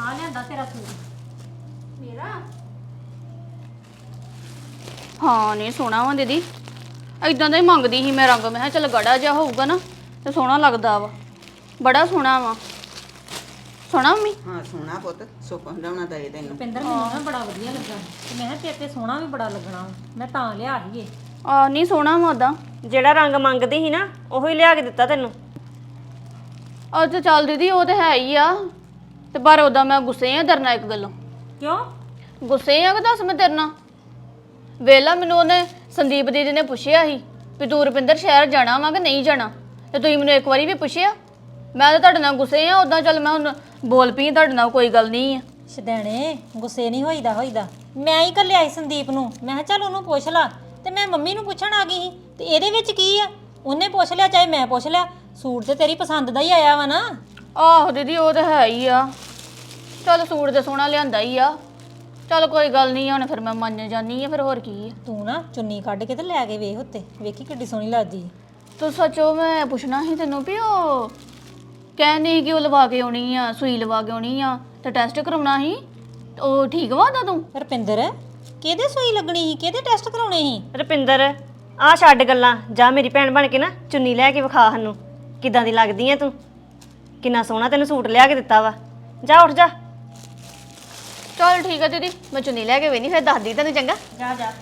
ਆ ਲਿਆਂਦਾ ਤੇਰਾ ਸੂਟ। ਮੇਰਾ? ਹਾਂ ਨਹੀਂ ਸੋਹਣਾ ਵਾ ਦੀਦੀ। ਇਦਾਂ ਦਾ ਹੀ ਮੰਗਦੀ ਸੀ ਮੈਂ ਰੰਗ। ਮੈਂ ਕਿਹਾ ਚੱਲ ਗੜਾ ਜਿਹਾ ਹੋਊਗਾ ਨਾ ਤੇ ਸੋਹਣਾ ਲੱਗਦਾ ਵਾ। ਬੜਾ ਸੋਹਣਾ ਵਾ। ਸੋਹਣਾ ਮੰਮੀ? ਹਾਂ ਸੋਹਣਾ ਪੁੱਤ। ਸੁੱਖ ਹੰਡਾਉਣਾ ਤਾਂ ਇਹ ਤੈਨੂੰ। ਰੁਪਿੰਦਰ ਮੈਨੂੰ ਨਾ ਬੜਾ ਵਧੀਆ ਲੱਗਾ। ਤੇ ਮੈਂ ਕਿਹਾ ਤੇਰੇ ਤੇ ਸੋਹਣਾ ਵੀ ਬੜਾ ਲੱਗਣਾ ਵਾ। ਮੈਂ ਤਾਂ ਲਿਆ ਸੀ ਇਹ ਆ ਨਹੀਂ ਸੋਹਣਾ ਵਾ ਉਦਾਂ ਜਿਹੜਾ ਰੰਗ ਮੰਗਦੀ ਸੀ ਨਾ ਉਹੀ ਲਿਆ ਕੇ ਦਿੱਤਾ ਤੈਨੂੰ। ਅੱਜ ਚੱਲ ਦੀਦੀ ਉਹ ਤੇ ਹੈ ਹੀ ਆ। ਤੇ ਪਰ ਉਦਾਂ ਮੈਂ ਗੁੱਸੇ ਆ ਤੇਰੇ ਨਾਲ ਇੱਕ ਗੱਲੋਂ। ਕਿਉਂ? ਗੁੱਸੇ ਆ ਕਿ ਦੱਸ ਮੈਂ ਤੇਰੇ ਨਾਲ? ਵੇਲਾ ਮੈਨੂੰ ਉਹਨੇ ਸੰਦੀਪ ਦੀਦੀ ਨੇ ਪੁੱਛਿਆ ਸੀ ਵੀ ਤੂੰ ਰੁਪਿੰਦਰ ਸ਼ਹਿਰ ਜਾਣਾ ਵਾ ਕਿ ਨਹੀਂ ਜਾਣਾ? ਤੇ ਤੁਸੀਂ ਮੈਨੂੰ ਇੱਕ ਵਾਰੀ ਵੀ ਪੁੱਛਿਆ? ਮੈਂ ਤਾਂ ਤੁਹਾਡੇ ਨਾਲ ਗੁੱਸੇ ਆ ਉਦਾਂ ਚੱਲ ਮੈਂ ਹੁਣ ਬੋਲ ਪਈ ਤੁਹਾਡੇ ਨਾਲ ਕੋਈ ਗੱਲ ਨਹੀਂ ਆ। ਸ਼ਦੈਣੇ ਗੁੱਸੇ ਨਹੀਂ ਹੋਈਦਾ ਹੋਈਦਾ। ਮੈਂ ਹੀ ਘੱਲਿਆ ਸੀ ਸੰਦੀਪ ਨੂੰ। ਮੈਂ ਕਿਹਾ ਚੱਲ ਉਹਨੂੰ ਪੁੱਛ ਲਾ। ਤੇ ਮੈਂ ਮੰਮੀ ਨੂੰ ਪੁੱਛਣ ਆ ਗਈ ਸੀ। ਤੇ ਇਹਦੇ ਵਿੱਚ ਕੀ ਆ? ਉਹਨੇ ਪੁੱਛ ਲਿਆ ਚਾਹੇ ਮੈਂ ਪੁੱਛ ਲਿਆ। ਸੂਟ ਤੇ ਤੇਰੀ ਪਸੰਦ ਦਾ ਹੀ ਆਇਆ ਵਾ ਨਾ। ਆਹੋ ਦੀਦੀ ਉਹ ਤਾਂ ਹੈ ਹੀ ਆ। ਚੱਲ ਸੂਟ ਤੇ ਸੋਹਣਾ ਲਿਆਂਦਾ ਹੀ ਆ। ਚੱਲ ਕੋਈ ਗੱਲ ਨਹੀਂ ਹੁਣ ਫਿਰ ਮੈਂ ਮੰਨ ਜਾਨੀ ਆ ਫਿਰ ਹੋਰ ਕੀ ਆ। ਤੂੰ ਨਾ ਚੁੰਨੀ ਕੱਢ ਕੇ ਤੇ ਲੈ ਕੇ ਵੇਖ ਉੱਤੇ ਵੇਖੀ ਕਿੱਡੀ ਸੋਹਣੀ ਲੱਗਦੀ ਤੂੰ ਸੱਚੋ ਮੈਂ ਪੁੱਛਣਾ ਸੀ ਤੈਨੂੰ ਵੀ ਉਹ ਕਹਿੰਦੀ ਕਿ ਉਹ ਲਵਾ ਕੇ ਆਉਣੀ ਆ ਸੂਈ ਲਵਾ ਕੇ ਆਉਣੀ ਆ ਤੇ ਟੈਸਟ ਕਰਾਉਣਾ ਸੀ ਤੇ ਉਹ ਠੀਕ ਵਾ ਦਾ ਤੂੰ? ਰੁਪਿੰਦਰ ਕਿਹਦੇ ਸੂਈ ਲੱਗਣੀ ਸੀ ਕਿਹਦੇ ਟੈਸਟ ਕਰਾਉਣੇ ਸੀ? ਰੁਪਿੰਦਰ ਆ ਛੱਡ ਗੱਲਾਂ ਜਾ ਮੇਰੀ ਭੈਣ ਬਣ ਕੇ ਨਾ ਚੁੰਨੀ ਲੈ ਕੇ ਵਿਖਾ ਸਾਨੂੰ। ਕਿਦਾਂ ਦੀ ਲੱਗਦੀ ਐ ਤੂੰ? ਕਿੰਨਾ ਸੋਹਣਾ ਤੈਨੂੰ ਸੂਟ ਲਿਆ ਕੇ ਦਿੱਤਾ ਵਾ। ਜਾ ਉੱਠ ਜਾ। ਚਲ ਠੀਕ ਆ ਦੀਦੀ ਮੈਂ ਚੁੰਨੀ ਲੈ ਕੇ ਵੇਨੀ ਫਿਰ ਦੱਸਦੀ ਤੈਨੂੰ ਚੰਗਾ। ਜਾ ਜਾ।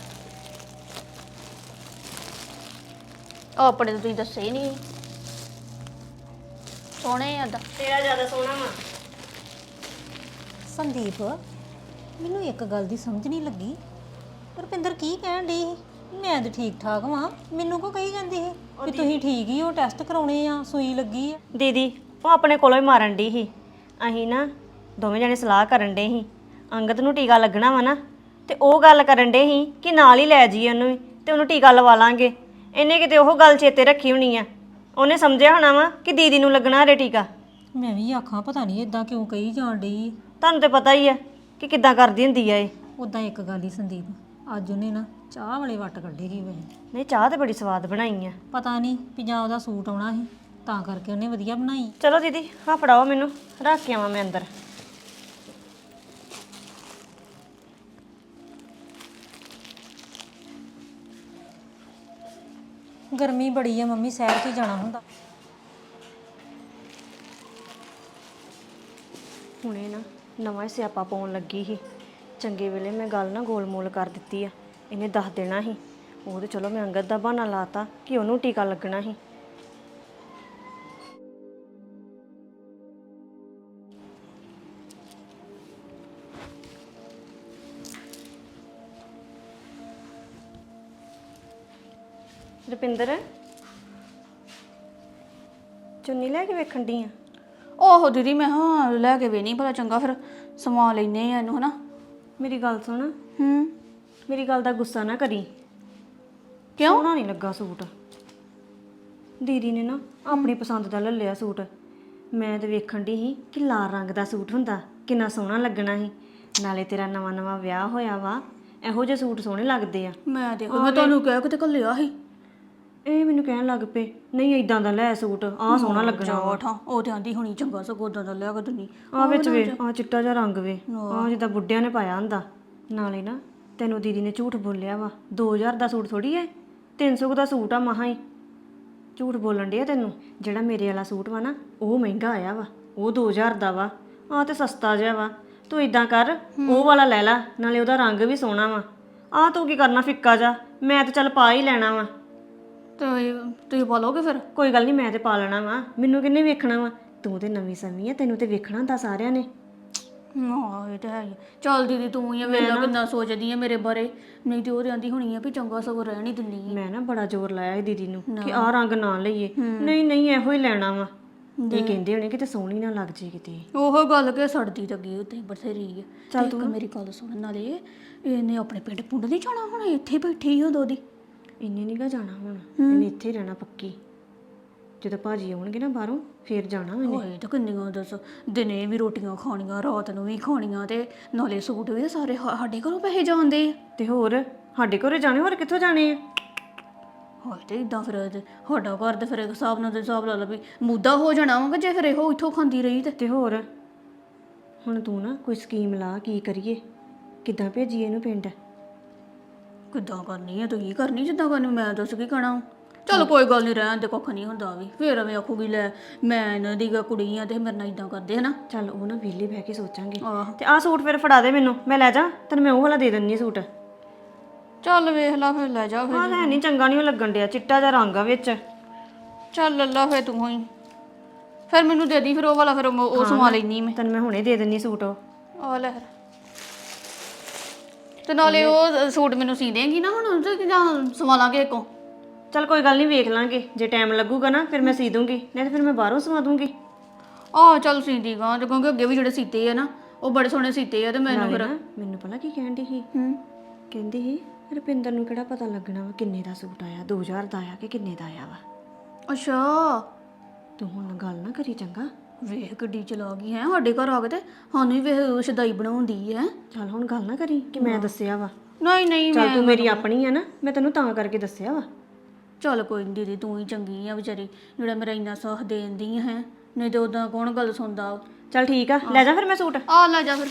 ਉਹ ਆਪਣੇ ਤਾਂ ਤੁਸੀਂ ਦੱਸੇ ਹੀ ਨਹੀਂ ਸੋਹਣੇ ਆ ਦਾ ਤੇਰਾ ਜ਼ਿਆਦਾ ਸੋਹਣਾ ਵਾ। ਸੰਦੀਪ ਮੈਨੂੰ ਇੱਕ ਗੱਲ ਦੀ ਸਮਝ ਨਹੀਂ ਲੱਗੀ। ਰੁਪਿੰਦਰ ਕੀ ਕਹਿਣ ਡਈ ਸੀ? ਮੈਂ ਤਾਂ ਠੀਕ ਠਾਕ ਵਾਂ ਮੈਨੂੰ ਕੋ ਕਹੀ ਜਾਂਦੀ ਸੀ? ਵੀ ਤੁਸੀਂ ਠੀਕ ਹੀ ਹੋ? ਟੈਸਟ ਕਰਾਉਣੇ ਆ ਸੂਈ ਲੱਗੀ ਆ? ਦੀਦੀ ਉਹ ਆਪਣੇ ਕੋਲੋਂ ਹੀ ਮਾਰਨ ਦੀ ਸੀ। ਅਸੀਂ ਨਾ ਦੋਵੇਂ ਜਣੇ ਸਲਾਹ ਕਰਨ ਦੇ ਸੀ। ਅੰਗਦ ਨੂੰ ਟੀਕਾ ਲੱਗਣਾ ਵਾ ਨਾ ਤੇ ਉਹ ਗੱਲ ਕਰਨ ਦੇ ਸੀ ਕਿ ਨਾਲ ਹੀ ਲੈ ਜਾਈਏ ਉਹਨੂੰ ਵੀ ਤੇ ਉਹਨੂੰ ਟੀਕਾ ਲਵਾ ਲਾਂਗੇ। ਇਹਨੇ ਕਿਤੇ ਉਹ ਗੱਲ ਚੇਤੇ ਰੱਖੀ ਹੋਣੀ ਆ। ਉਹਨੇ ਸਮਝਿਆ ਹੋਣਾ ਵਾ ਕਿ ਦੀਦੀ ਨੂੰ ਲੱਗਣਾ ਹਰੇ ਟੀਕਾ। ਮੈਂ ਵੀ ਆਖਾਂ ਪਤਾ ਨਹੀਂ ਇਦਾਂ ਕਿਉਂ ਕਹੀ ਜਾਣ ਡਈ ਤੁਹਾਨੂੰ ਤੇ ਪਤਾ ਹੀ ਆ ਕਿ ਕਿੱਦਾਂ ਕਰਦੀ ਹੁੰਦੀ ਆ ਇਹ। ਉਦਾਂ ਇੱਕ ਗੱਲ ਹੀ ਸੰਦੀਪ ਅੱਜ ਉਹਨੇ ਨਾ ਚਾਹ ਵਾਲੇ ਵੱਟ ਕੱਢੇਗੀ ਵੇ। ਨਹੀਂ ਚਾਹ ਤੇ ਬੜੀ ਸਵਾਦ ਬਣਾਈ ਆ। ਪਤਾ ਨਹੀਂ ਵੀ ਜਾਂ ਉਹਦਾ ਸੂਟ ਆਉਣਾ ਸੀ ਤਾਂ ਕਰਕੇ ਉਹਨੇ ਵਧੀਆ ਬਣਾਈ। ਚਲੋ ਦੀਦੀ ਹਾਂ ਫੜਾਓ ਮੈਨੂੰ ਰੱਖ ਕੇ ਆਵਾਂ ਮੈਂ ਅੰਦਰ। ਗਰਮੀ ਬੜੀ ਆ ਮੰਮੀ ਸੈਰ ਤੇ ਜਾਣਾ ਹੁੰਦਾ। ਹੁਣੇ ਨਾ ਨਵਾਂ ਹੀ ਸਿਆਪਾ ਪਾਉਣ ਲੱਗੀ ਸੀ। ਚੰਗੇ ਵੇਲੇ ਮੈਂ ਗੱਲ ਨਾ ਗੋਲ-ਮੋਲ ਕਰ ਦਿੱਤੀ ਆ। ਇਹਨੇ ਦੱਸ ਦੇਣਾ ਸੀ। ਉਹ ਤੇ ਚਲੋ ਮੈਂ ਅੰਗਦ ਦਾ ਬਹਾਨਾ ਲਾਤਾ ਕਿ ਉਹਨੂੰ ਟੀਕਾ ਲੱਗਣਾ ਸੀ। ਰੁਪਿੰਦਰ ਚੁੰਨੀ ਲੈ ਕੇ ਵੇਖਣ ਦੀ ਆ? ਓਹੋ ਦੀਦੀ ਮੈਂ ਹਾਂ ਲੈ ਕੇ ਵੇਨੀ ਭਲਾ ਚੰਗਾ ਫਿਰ ਸਮਾ ਲੈਨੇ ਆ ਇਹਨੂੰ ਹਨਾ? ਮੇਰੀ ਗੱਲ ਸੁਣ। ਹੂੰ। ਮੇਰੀ ਗੱਲ ਦਾ ਗੁੱਸਾ ਨਾ ਕਰੀ। ਕਿਉਂ? ਸੋਹਣਾ ਨਹੀਂ ਲੱਗਾ ਸੂਟ। ਦੀਦੀ ਨੇ ਨਾ ਆਪਣੀ ਪਸੰਦ ਦਾ ਲੈ ਲਿਆ ਸੂਟ। ਮੈਂ ਤੇ ਵੇਖਣ ਦੀ ਸੀ ਕਿ ਲਾਲ ਰੰਗ ਦਾ ਸੂਟ ਹੁੰਦਾ ਕਿੰਨਾ ਸੋਹਣਾ ਲੱਗਣਾ ਸੀ। ਨਾਲੇ ਤੇਰਾ ਨਵਾਂ ਨਵਾਂ ਵਿਆਹ ਹੋਇਆ ਵਾ ਇਹੋ ਜਿਹੇ ਸੂਟ ਸੋਹਣੇ ਲੱਗਦੇ ਆ। ਮੈਂ ਦੇਖੋ ਮੈਂ ਤੁਹਾਨੂੰ ਕਿਹਾ ਕਿਤੇ ਕੱਲਿਆ ਸੀ। ਇਹ ਮੈਨੂੰ ਕਹਿਣ ਲੱਗ ਪਏ ਨਹੀਂ ਇਦਾਂ ਦਾ ਲੈ ਸੂਟ ਆਹ ਸੋਹਣਾ ਲੱਗਣਾ ਵਾ। ਠਾ। ਉਹ ਤੇ ਆਂਦੀ ਹੁਣੀ ਚੰਗਾ ਸਗੋਂ ਉਦਾਂ ਦਾ ਲਿਆ ਕੇ ਦਿੰਨੀ ਆ ਵਿੱਚ ਵੇ ਆ ਚਿੱਟਾ ਜਿਹਾ ਰੰਗ ਵੇ। ਆ ਜਿੱਦਾਂ ਬੁੱਢਿਆਂ ਨੇ ਪਾਇਆ ਹੁੰਦਾ। ਨਾਲੇ ਨਾ ਤੈਨੂੰ ਦੀਦੀ ਨੇ ਝੂਠ ਬੋਲਿਆ ਵਾ। 2000 ਦਾ ਸੂਟ ਥੋੜੀ ਐ। 300 ਦਾ ਸੂਟ ਆ ਮਹਾ ਹੀ ਝੂਠ ਬੋਲਣ ਡਿਆ ਤੈਨੂੰ। ਜਿਹੜਾ ਮੇਰੇ ਵਾਲਾ ਸੂਟ ਵਾ ਨਾ ਉਹ ਮਹਿੰਗਾ ਆਇਆ ਵਾ। ਉਹ 2000 ਦਾ ਵਾ। ਆ ਤੇ ਸਸਤਾ ਜਿਹਾ ਵਾ। ਤੂੰ ਇਦਾਂ ਕਰ ਉਹ ਵਾਲਾ ਲੈ ਲੈ ਨਾਲੇ ਉਹਦਾ ਰੰਗ ਵੀ ਸੋਹਣਾ ਵਾ। ਆ ਤੂੰ ਕੀ ਕਰਨਾ ਫਿੱਕਾ ਜਾ। ਮੈਂ ਤੇ ਚੱਲ ਪਾ ਹੀ ਲੈਣਾ ਵਾ। ਤੇ ਤੁਸੀਂ ਪਾ ਲਓਗੇ ਫਿਰ? ਕੋਈ ਗੱਲ ਨਹੀਂ ਮੈਂ ਤੇ ਪਾ ਲੈਣਾ ਵਾ। ਮੈਨੂੰ ਕਿੰਨੇ ਵੇਖਣਾ ਵਾ? ਤੂੰ ਤੇ ਨਵੀਂ ਸਮੀ ਆ ਤੈਨੂੰ ਤੇ ਵੇਖਣਾ ਹੁੰਦਾ ਸਾਰਿਆਂ ਨੇ। ਹਾਂ ਇਹ ਤਾਂ ਹੈ ਹੀ ਆ। ਚੱਲ ਦੀਦੀ ਤੂੰ ਹੀ ਆ ਵੇਲਾ ਕਿੰਨਾ ਸੋਚਦੀ ਆ ਮੇਰੇ ਬਾਰੇ। ਨਹੀਂ ਤੇ ਉਹ ਆਂਦੀ ਹੋਣੀ ਆ ਵੀ ਚੰਗਾ ਸਗੋਂ ਰਹਿਣ ਹੀ ਦਿੰਨੀ ਮੈਂ ਨਾ ਬੜਾ ਜ਼ੋਰ ਲਾਇਆ ਇਹ ਦੀਦੀ ਨੂੰ ਕਿ ਆਹ ਰੰਗ ਨਾ ਲਈਏ। ਨਹੀਂ ਨਹੀਂ ਇਹੋ ਹੀ ਲੈਣਾ ਵਾ। ਇਹ ਕਹਿੰਦੇ ਹੋਣੇ ਕਿਤੇ ਸੋਹਣੀ ਨਾ ਲੱਗ ਜੇ ਕਿਤੇ। ਉਹ ਗੱਲ ਕਿ ਸੜਦੀ ਤਾਂ ਗਈ ਉੱਤੇ ਬਥੇਰੀ ਆ। ਚੱਲ ਤੂੰ ਮੇਰੀ ਗੱਲ ਸੁਣ ਨਾਲੇ ਇਹਨੇ ਆਪਣੇ ਪਿੰਡ ਪੁੰਡ ਨਹੀਂ ਜਾਣਾ ਹੁਣ? ਇੱਥੇ ਬੈਠੀ ਹੀ ਉਦੋਂ ਦੀ ਇੰਨੇ ਨਹੀਂ ਗਾ ਜਾਣਾ ਹੁਣ। ਇਹਨੇ ਇੱਥੇ ਹੀ ਰਹਿਣਾ ਪੱਕੀ। ਜਦੋਂ ਭਾਜੀ ਆਉਣਗੇ ਨਾ ਬਾਹਰੋਂ ਫੇਰ ਜਾਣਾ ਇਹਨੇ ਹੋਏ ਤਾਂ ਕਿੰਨੀਆਂ ਦੱਸ ਦਿਨੇ ਵੀ ਰੋਟੀਆਂ ਖਾਣੀਆਂ ਰਾਤ ਨੂੰ ਵੀ ਖਾਣੀਆਂ ਤੇ ਨਾਲੇ ਸੂਟ ਵੀ ਸਾਰੇ ਸਾ- ਸਾਡੇ ਘਰੋਂ ਪੈਸੇ ਜਾਂਦੇ ਆ। ਤੇ ਹੋਰ ਸਾਡੇ ਘਰੇ ਜਾਣੇ ਹੋਰ ਕਿੱਥੋਂ ਜਾਣੇ ਆ? ਹੋਏ ਤੇ ਇਦਾਂ ਫਿਰ ਤੇ ਸਾਡਾ ਘਰ ਤੇ ਫਿਰ ਇੱਕ ਹਿਸਾਬ ਨਾਲ ਤੇ ਹਿਸਾਬ ਲਾ ਲਾ ਵੀ ਮੁੱਦਾ ਹੋ ਜਾਣਾ ਵਾ ਕਿ ਜੇ ਫਿਰ ਇਹੋ ਇੱਥੋਂ ਖਾਂਦੀ ਰਹੀ ਤੇ। ਤੇ ਹੋਰ ਹੁਣ ਤੂੰ ਨਾ ਕੋਈ ਸਕੀਮ ਲਾ ਕੀ ਕਰੀਏ? ਕਿੱਦਾਂ ਭੇਜੀਏ ਇਹਨੂੰ ਪਿੰਡ? ਕਿੱਦਾਂ ਕਰਨੀ ਹੈ ਤੁਸੀਂ ਕਰਨੀ ਜਿੱਦਾਂ ਕਰਨੀ ਮੈਂ ਦੱਸ ਕੀ ਕਰਾਂ? ਚਲ ਕੋਈ ਗੱਲ ਨਹੀਂ ਰਹਿਣ ਦੇ ਕੁੱਖ ਨਹੀਂ ਹੁੰਦਾ ਵੀ। ਫੇਰ ਐਵੇਂ ਆਖੂਗੀ ਲੈ ਮੈਂ ਇਹਨਾਂ ਦੀ ਗਾ ਕੁੜੀ ਆ ਤੇ ਮੇਰੇ ਨਾਲ ਇਦਾਂ ਕਰਦੇ ਹਨਾ? ਚੱਲ ਉਹ ਨਾ ਵਿਹਲੇ ਬਹਿ ਕੇ ਸੋਚਾਂਗੇ। ਆਹ। ਤੇ ਆਹ ਸੂਟ ਫਿਰ ਫੜਾ ਦੇ ਮੈਨੂੰ ਮੈਂ ਲੈ ਜਾ ਤੈਨੂੰ ਮੈਂ ਉਹ ਵਾਲਾ ਦੇ ਦਿੰਨੀ ਆ ਸੂਟ। ਚੱਲ ਵੇਖ ਲਾ ਫਿਰ ਲੈ ਜਾ ਫਿਰ। ਆਹ ਲੈ ਨਹੀਂ ਚੰਗਾ ਨਹੀਂ ਲੱਗਣ ਡਿਆ ਚਿੱਟਾ ਜਿਹਾ ਰੰਗ ਆ ਵਿੱਚ। ਚੱਲ ਲੱਲਾ ਫਿਰ ਤੂੰ ਹੀ। ਫਿਰ ਮੈਨੂੰ ਦੇ ਦੀ ਫਿਰ ਉਹ ਵਾਲਾ ਫਿਰ ਉਹ ਉਹ ਸਵਾ ਲੈਣੀ ਮੈਂ। ਤੈਨੂੰ ਮੈਂ ਹੁਣੇ ਦੇ ਦਿੰਨੀ ਸੂਟ ਉਹ। ਆ ਲੈ ਫਿਰ। ਤੇ ਨਾਲੇ ਉਹ ਸੂਟ ਮੈਨੂੰ ਸੀ ਦੇਂਗੀ ਨਾ ਹੁਣ ਤੇ ਜਾਂ ਸਵਾ ਲਾਂਗੇ ਇੱਕੋ ਚੱਲ ਕੋਈ ਗੱਲ ਨਹੀਂ ਵੇਖ ਲਾਂਗੇ। ਜੇ ਟਾਈਮ ਲੱਗੂਗਾ ਨਾ ਫਿਰ ਮੈਂ ਸੀ ਦੂੰਗੀ ਨਹੀਂ ਤਾਂ ਫਿਰ ਮੈਂ ਬਾਹਰੋਂ ਸਵਾ ਦੂੰਗੀ। ਆਹ ਚੱਲ ਸੀ ਦੀ ਗਾ ਤੇ ਕਿਉਂਕਿ ਅੱਗੇ ਵੀ ਜਿਹੜੇ ਸੀਤੇ ਆ ਨਾ ਉਹ ਬੜੇ ਸੋਹਣੇ ਸੀਤੇ ਆ ਤੇ ਮੈਨੂੰ ਫਿਰ ਮੈਨੂੰ ਪਤਾ ਕੀ ਕਹਿਣ ਦੀ ਸੀ? ਹੂੰ। ਕਹਿੰਦੀ ਸੀ ਰੁਪਿੰਦਰ ਨੂੰ ਕਿਹੜਾ ਪਤਾ ਲੱਗਣਾ ਵਾ ਕਿੰਨੇ ਦਾ ਸੂਟ ਆਇਆ 2000 ਦਾ ਆਇਆ ਕਿ ਕਿੰਨੇ ਦਾ ਆਇਆ ਵਾ। ਅੱਛਾ। ਤੂੰ ਹੁਣ ਗੱਲ ਨਾ ਕਰੀ ਚੰਗਾ। ਵੇਖ ਗੱਡੀ ਚਲਾ ਗਈ ਹੈ ਸਾਡੇ ਘਰ ਆ ਕੇ ਤੇ ਸਾਨੂੰ ਹੀ ਵੇਖ ਸ਼ਦਾਈ ਬਣਾਉਂਦੀ ਹੈ। ਚੱਲ ਹੁਣ ਗੱਲ ਨਾ ਕਰੀ ਕਿ ਮੈਂ ਦੱਸਿਆ ਵਾ। ਨਹੀਂ ਨਹੀਂ ਚੱਲ ਤੂੰ ਮੇਰੀ ਆਪਣੀ ਆ ਨਾ ਮੈਂ ਤੈਨੂੰ ਤਾਂ ਕਰਕੇ ਦੱਸਿਆ ਵਾ। ਚੱਲ ਕੋਈ ਨੀ ਦੀਦੀ ਤੂੰ ਹੀ ਚੰਗੀ ਆ ਵਿਚਾਰੀ ਜਿਹੜਾ ਮੇਰਾ ਇੰਨਾ ਸਾਥ ਦੇਂਦੀ ਹੈ ਨਹੀਂ ਤੇ ਉਦਾਂ ਕੌਣ ਗੱਲ ਸੁਣਦਾ ਚੱਲ ਠੀਕ ਆ ਲੈ ਜਾ ਫਿਰ ਮੈਂ ਸੂਟ। ਆ ਲੈ ਜਾ ਫਿਰ।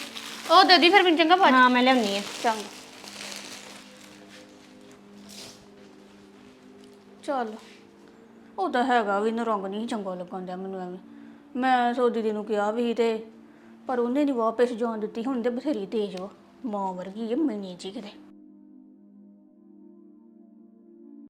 ਉਹ ਦੇ ਦੀ ਫਿਰ ਮੈਨੂੰ ਚੰਗਾ ਬਾਜ ਹਾਂ ਮੈਂ ਲਿਆਉਣੀ ਆ। ਚੰਗਾ ਚੱਲ। ਉਹ ਤਾਂ ਹੈਗਾ ਵੀ ਨਾ ਰੰਗ ਨਹੀਂ ਚੰਗਾ ਲੱਗਣ ਡਿਆ ਮੈਨੂੰ ਐਵੇਂ। ਮੈਂ ਸੋ ਦੀਦੀ ਨੂੰ ਕਿਹਾ ਵੀ ਤੇ ਪਰ ਉਹਨੇ ਨਹੀਂ ਵਾਪਸ ਜਾਣ ਦਿੱਤੀ ਹੁਣ ਤੇ ਬਥੇਰੀ ਤੇਜ਼ ਵਾ। ਮਾਂ ਵਰਗੀ ਹੈ ਮੈਨੀ ਜੀ ਕਿਤੇ।